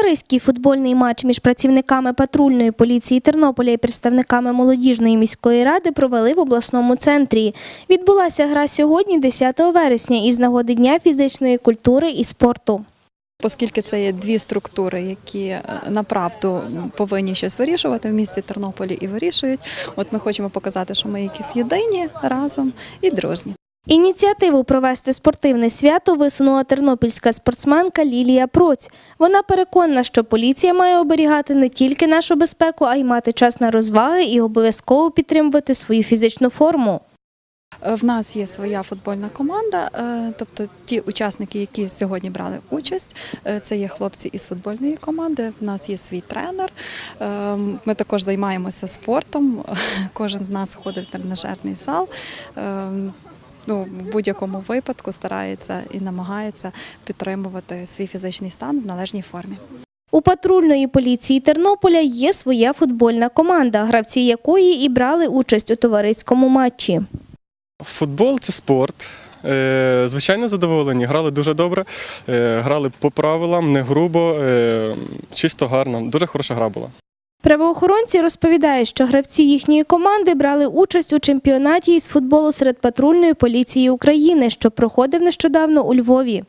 Товариський футбольний матч між працівниками патрульної поліції Тернополя і представниками молодіжної міської ради провели в обласному центрі. Відбулася гра сьогодні, 10 вересня, із нагоди Дня фізичної культури і спорту. Оскільки це є дві структури, які е, направду повинні щось вирішувати в місті Тернополі і вирішують. От ми хочемо показати, що ми якісь єдині разом і дружні. Ініціативу провести спортивне свято висунула тернопільська спортсменка Лілія Проць. Вона переконана, що поліція має оберігати не тільки нашу безпеку, а й мати час на розваги і обов'язково підтримувати свою фізичну форму. Е, В нас є своя футбольна команда, е, тобто ті учасники, які сьогодні брали участь, е, це є хлопці із футбольної команди. В нас є свій тренер. Ми також займаємося спортом. Кожен з нас ходить в тренажерний зал. Ну, в будь-якому випадку старається і намагається підтримувати свій фізичний стан в належній формі. У патрульної поліції Тернополя є своя футбольна команда, гравці якої і брали участь у товариському матчі. Футбол це спорт. Е, Звичайно, задоволені. Грали дуже добре, е, грали по правилам, не грубо, е, чисто гарно. Дуже хороша гра була. Правоохоронці розповідають, що гравці їхньої команди брали участь у чемпіонаті із футболу серед патрульної поліції України, що проходив нещодавно у Львові.